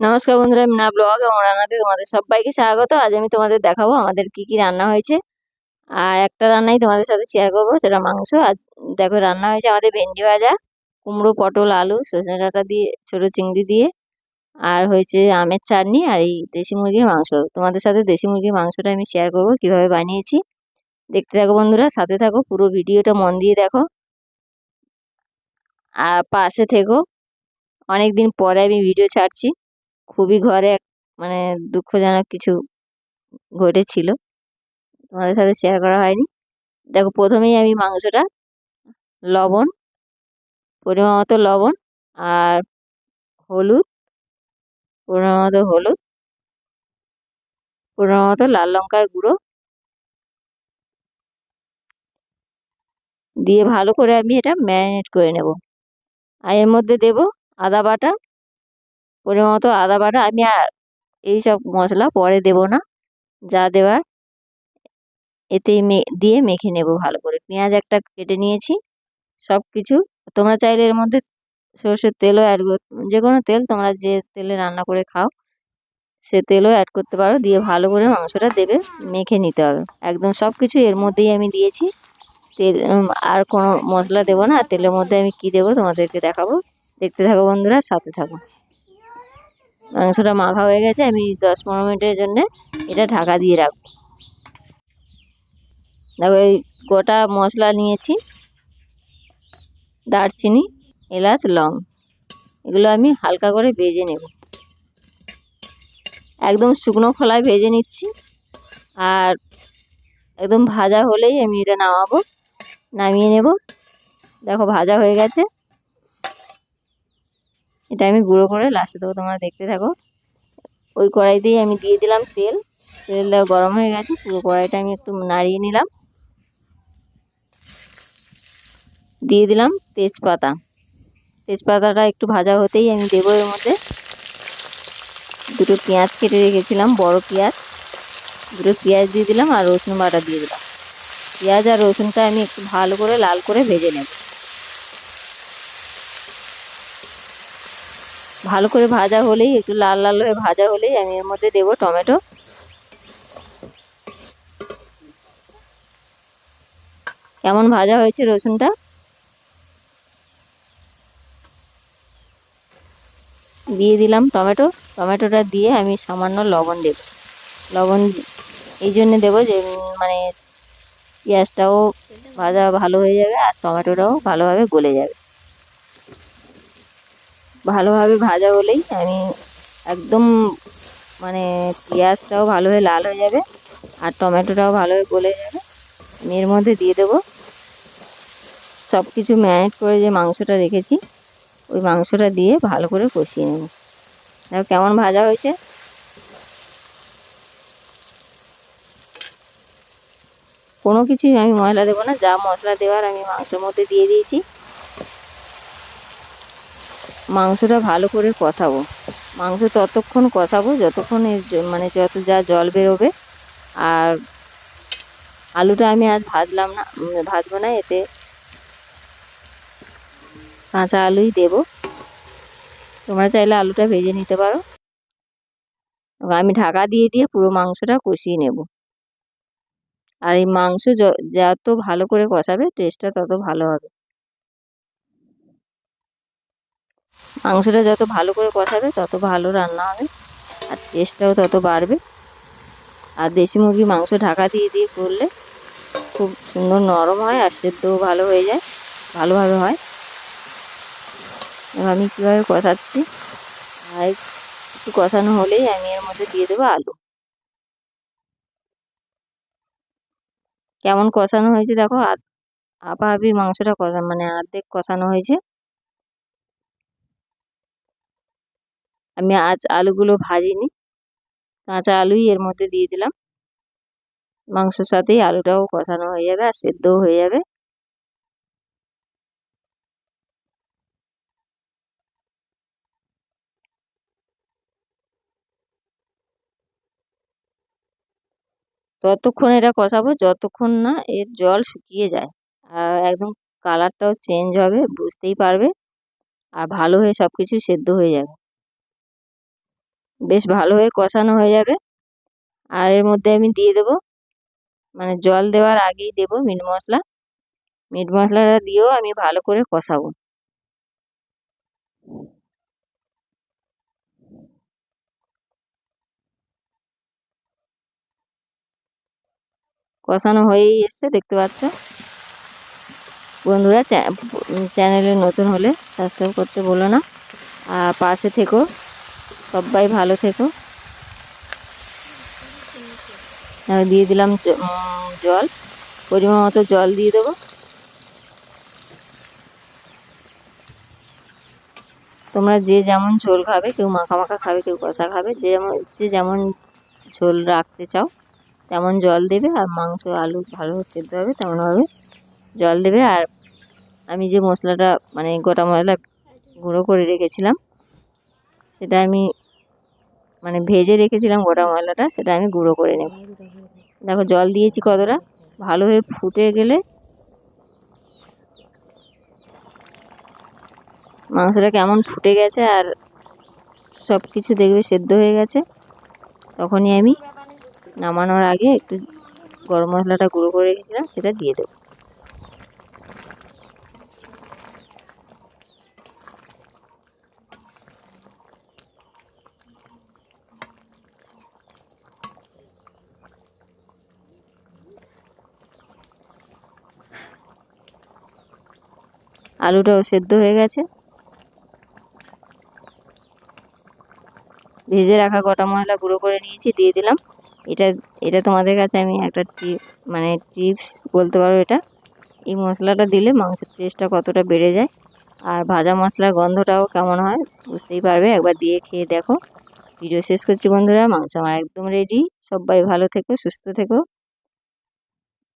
নমস্কার বন্ধুরা, আমি না ব্লগ এবং রান্নাতে তোমাদের সবাইকে স্বাগত। আজ আমি তোমাদের দেখাবো আমাদের কি কি রান্না হয়েছে। আর একটা রান্নাই তোমাদের সাথে শেয়ার করব, সেটা মাংস। আর দেখো, রান্না হয়েছে আমাদের ভেন্ডি ভাজা, কুমড়ো, পটল, আলু সজনে ডাঁটা দিয়ে, ছোটো চিংড়ি দিয়ে। আর হয়েছে আমের চাটনি আর এই দেশি মুরগির মাংস। তোমাদের সাথে দেশি মুরগির মাংসটা আমি শেয়ার করব, কীভাবে বানিয়েছি। দেখতে থাকো বন্ধুরা, সাথে থাকো, পুরো ভিডিওটা মন দিয়ে দেখো। আর পাশে থেকো। অনেক দিন পরে আমি ভিডিও ছাড়ছি। খুবই ঘরে মানে দুঃখজনক কিছু ঘটেছিল। তোমাদের সাথে শেয়ার করা হয়নি। দেখো, প্রথমেই আমি মাংসটা, লবণ, পরিমাণ মতো লবণ আর হলুদ, পরিমাণ মতো হলুদ, পরিমাণ মতো লাল লঙ্কার গুঁড়ো দিয়ে ভালো করে আমি এটা ম্যারিনেট করে নেব। আর এর মধ্যে দেব আদা বাটা পরিমাণ মতো আদা বাটা আমি আর এই সব মশলা পরে দেব না। যা দেওয়ার এতেই মে, দিয়ে মেখে নেব ভালো করে। পেঁয়াজ একটা কেটে নিয়েছি। সব কিছু তোমরা চাইলে এর মধ্যে সর্ষের তেলও অ্যাড যে কোনো তেল তোমরা যে তেলে রান্না করে খাও, সে তেলও অ্যাড করতে পারো। দিয়ে ভালো করে মাংসটা দেবে, মেখে নিতে হবে। একদম সব কিছু এর মধ্যেই আমি দিয়েছি। তেল আর কোনো মশলা দেবো না। তেলের মধ্যে আমি কি দেবো তোমাদেরকে দেখাবো। দেখতে থাকো বন্ধুরা, সাথে থাকো। মাংসটা মাখা হয়ে গেছে, আমি দশ পনেরো মিনিটের জন্যে এটা ঢাকা দিয়ে রাখব। দেখো, এই গোটা মশলা নিয়েছি, দারচিনি, এলাচ, লং, এগুলো আমি হালকা করে ভেজে নেব। একদম শুকনো খোলায় ভেজে নিচ্ছি, আর একদম ভাজা হলেই আমি এটা নামাবো, নামিয়ে নেব। দেখো, ভাজা হয়ে গেছে। এটা আমি গুঁড়ো করে লাস্টে দেবো, তোমরা দেখতে থাকো। ওই কড়াইতেই আমি দিয়ে দিলাম তেল। তেলটা গরম হয়ে গেছে, পুরো কড়াইটা আমি একটু নাড়িয়ে নিলাম। দিয়ে দিলাম তেজপাতা। তেজপাতাটা একটু ভাজা হতেই আমি দেবো এর মধ্যে। দুটো পেঁয়াজ কেটে রেখেছিলাম, বড় পেঁয়াজ। দুটো পেঁয়াজ দিয়ে দিলাম আর রসুন বাটা দিয়ে দিলাম। পেঁয়াজ আর রসুনটা আমি একটু ভালো করে লাল করে ভেজে নেব। ভালো করে ভাজা হলেই, একটু লাল লাল হয়ে ভাজা হলেই আমি এর মধ্যে দেবো টমেটো। কেমন ভাজা হয়েছে রসুনটা? দিয়ে দিলাম টমেটো। টমেটোটা দিয়ে আমি সামান্য লবণ দেব। লবণ এই জন্যে দেবো যে মানে পেঁয়াজটাও ভাজা ভালো হয়ে যাবে আর টমেটোটাও ভালোভাবে গলে যাবে। ভালোভাবে ভাজা হলেই আমি একদম মানে পেঁয়াজটাও ভালোভাবে লাল হয়ে যাবে আর টমেটোটাও ভালোভাবে গলে যাবে। আমি এর মধ্যে দিয়ে দেবো সব কিছু ম্যারিনেট করে যে মাংসটা রেখেছি, ওই মাংসটা দিয়ে ভালো করে কষিয়ে নেব। দেখো কেমন ভাজা হয়েছে। কোনো কিছুই আমি মশলা দেবো না, যা মশলা দেওয়ার আমি মাংসের মধ্যে দিয়ে দিয়েছি। মাংসটা ভালো করে কষাবো। মাংস ততক্ষণ কষাবো, যতক্ষণ মানে যত যা জল বেরোবে। আর আলুটা আমি আজ ভাজলাম না ভাজবো না এতে। কাঁচা আলুই দেব। তোমরা চাইলে আলুটা ভেজে নিতে পারো। আমি ঢাকা দিয়ে দিয়ে পুরো মাংসটা কষিয়ে নেব। আর এই মাংস যত ভালো করে কষাবে টেস্টটা তত ভালো হবে। মাংসটা যত ভালো করে কষাবে, তত ভালো রান্না হবে আর টেস্টটাও তত বাড়বে। আর দেশি মুরগি মাংস ঢাকা দিয়ে দিয়ে করলে খুব সুন্দর নরম হয় আর সেদ্ধও ভালো হয়ে যায়, ভালোভাবে হয়। এবার আমি কীভাবে কষাচ্ছি? আর একটু কষানো হলেই আমি এর মধ্যে দিয়ে দেবো আলু। কেমন কষানো হয়েছে দেখো আধ আপা আপি মাংসটা কষা মানে অর্ধেক কষানো হয়েছে। আমি আজ আলুগুলো ভাজিনি। কাঁচা আলুই এর মধ্যে দিয়ে দিলাম। মাংসের সাথেই আলুটাও কষানো হয়ে যাবে আর সেদ্ধও হয়ে যাবে। ততক্ষণ এটা কষাবো, যতক্ষণ না এর জল শুকিয়ে যায় আর একদম কালারটাও চেঞ্জ হবে, বুঝতেই পারবে। আর ভালো হয়ে সব কিছু সেদ্ধ হয়ে যাবে। বেশ ভালো হয়ে কষানো হয়ে যাবে। আর এর মধ্যে আমি দিয়ে দেবো মানে জল দেওয়ার আগেই দেবো মিট মশলা। মিট মশলাটা দিয়েও আমি ভালো করে কষাবো। কষানো হয়েই এসছে, দেখতে পাচ্ছ? বন্ধুরা চ্যানেলে নতুন হলে সাবস্ক্রাইব করতে বলো না। আর পাশে থেকো। সবাই ভালো থেকো। দিয়ে দিলাম জল। পরিমাণ মতো জল দিয়ে দেবো। তোমরা যে যেমন ঝোল খাবে, কেউ মাখা মাখা খাবে, কেউ কষা খাবে, যে যেমন যে যেমন ঝোল রাখতে চাও, তেমন জল দেবে, আর মাংস, আলু ভালো সেদ্ধ হবে তেমনভাবে জল দেবে, আর আমি যে মশলাটা মানে গোটা মশলা গুঁড়ো করে রেখেছিলাম সেটা আমি মানে ভেজে রেখেছিলাম গোটা মশলাটা সেটা আমি গুঁড়ো করে নেব। দেখো জল দিয়েছি কতটা, ভালো হয়ে ফুটে গেলে মাংসটা কেমন ফুটে গেছে আর সব কিছু দেখবে সেদ্ধ হয়ে গেছে, তখনই আমি নামানোর আগে একটু গরম মশলাটা গুঁড়ো করে রেখেছিলাম, সেটা দিয়ে দেবো। আলুটাও সেদ্ধ হয়ে গেছে। ভেজে রাখা গোটা মশলা গুঁড়ো করে নিয়েছি, দিয়ে দিলাম। এটা এটা তোমাদের কাছে আমি একটা মানে টিপস বলতে পারো এটা। এই মশলাটা দিলে মাংসের টেস্টটা কতটা বেড়ে যায়। আর ভাজা মশলার গন্ধটাও কেমন হয় বুঝতেই পারবে। একবার দিয়ে খেয়ে দেখো। ভিডিও শেষ করছি বন্ধুরা। মাংস আমার একদম রেডি সবাই ভালো থেকো, সুস্থ থেকো।